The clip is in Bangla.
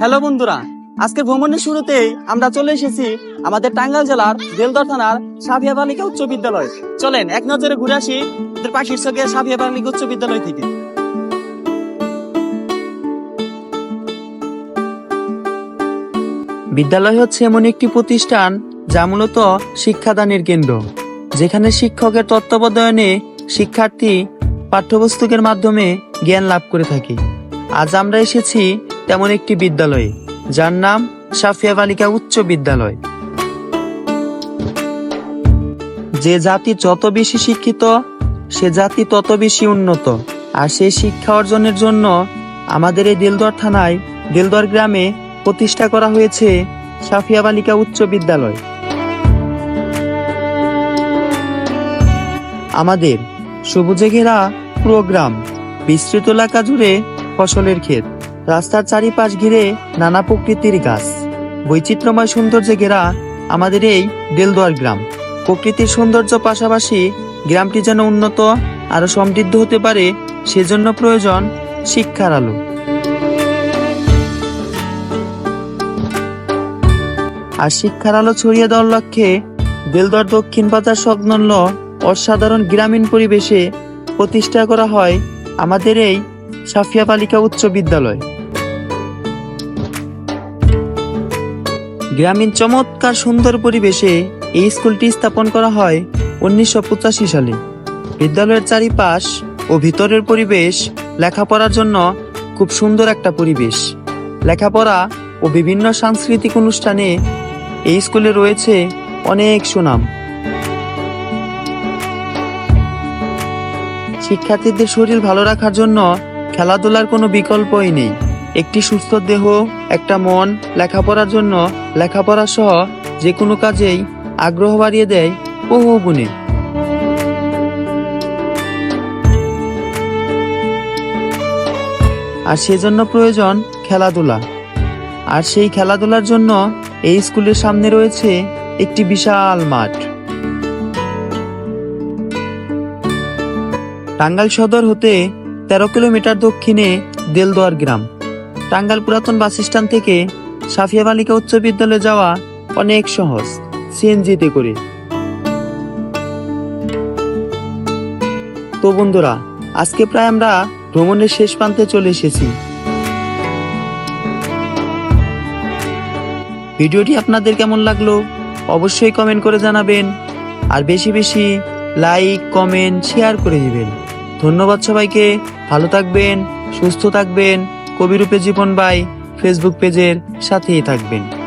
হ্যালো বন্ধুরা, আজকের ভ্রমণের শুরুতেই আমরা চলে এসেছি আমাদের টাঙ্গাইল জেলার বেলদর থানার সাফিয়া বালিকা উচ্চ বিদ্যালয়। চলেন, এক নজরে ঘুরে আসি আমাদের পাখির চোখে সাফিয়া বালিকা উচ্চ বিদ্যালয় থেকে। বিদ্যালয় হচ্ছে এমন একটি প্রতিষ্ঠান যা মূলত শিক্ষাদানের কেন্দ্র, যেখানে শিক্ষকের তত্ত্বাবধানে শিক্ষার্থী পাঠ্যপুস্তকের মাধ্যমে জ্ঞান লাভ করে থাকে। আজ আমরা এসেছি তেমন একটি বিদ্যালয়ে, যার নাম সাফিয়া বালিকা উচ্চ বিদ্যালয়। যে জাতি যত বেশি শিক্ষিত, সে জাতি তত বেশি উন্নত। আর সেই শিক্ষা অর্জনের জন্য আমাদের এই দিলদর থানায় দিলদর গ্রামে প্রতিষ্ঠা করা হয়েছে সাফিয়া বালিকা উচ্চ বিদ্যালয়। আমাদের সবুজে ঘেরা পুরো গ্রাম বিস্তৃত এলাকা জুড়ে ফসলের ক্ষেত। রাস্তার চারিপাশ ঘিরে নানা প্রকৃতির গাছ। বৈচিত্র্যময় সৌন্দর্যে ঘেরা আমাদের এই দেলদুয়ার গ্রাম। প্রকৃতির সৌন্দর্য পাশাপাশি গ্রামটি যেন উন্নত আরও সমৃদ্ধ হতে পারে, সেজন্য প্রয়োজন শিক্ষার আলো। আর শিক্ষার আলো ছড়িয়ে দেওয়ার লক্ষ্যে বেলদর দক্ষিণ বাজার সংলগ্ন অসাধারণ গ্রামীণ পরিবেশে প্রতিষ্ঠা করা হয় আমাদের এই সাফিয়া বালিকা উচ্চ বিদ্যালয়। গ্রামীণ চমৎকার সুন্দর পরিবেশে এই স্কুলটি স্থাপন করা হয় উনিশশো পঁচাশি সালে। বিদ্যালয়ের চারিপাশ ও ভিতরের পরিবেশ লেখাপড়ার জন্য খুব সুন্দর একটা পরিবেশ। লেখাপড়া ও বিভিন্ন সাংস্কৃতিক অনুষ্ঠানে এই স্কুলে রয়েছে অনেক সুনাম। শিক্ষার্থীদের শরীর ভালো রাখার জন্য খেলাধুলার কোনো বিকল্পই নেই। একটি সুস্থ দেহ, একটা মন, লেখাপড়ার জন্য লেখাপড়া সহ যে কোনো কাজেই আগ্রহ বাড়িয়ে দেয় বহু গুণে। আর সেজন্য প্রয়োজন খেলাধুলা। আর সেই খেলাধুলার জন্য এই স্কুলের সামনে রয়েছে একটি বিশাল মাঠ। টাঙ্গাইল সদর হতে তেরো কিলোমিটার দক্ষিণে দেলদোয়ার গ্রাম। টাঙ্গাইল পুরাতন বাস স্ট্যান্ড থেকে সাফিয়া বালিকা উচ্চ বিদ্যালয়ে যাওয়া অনেক সহজ সিএনজিতে করে। তো বন্ধুরা, আজকে প্রায় আমরা ভ্রমণের শেষ প্রান্তে চলে এসেছি। ভিডিওটি আপনাদের কেমন লাগল অবশ্যই কমেন্ট করে জানাবেন আর বেশি বেশি লাইক, কমেন্ট, শেয়ার করে দিবেন। ধন্যবাদ সবাইকে, ভালো থাকবেন, সুস্থ থাকবেন। কবিরূপে জীবন বাই ফেসবুক পেজের সাথেই থাকবেন।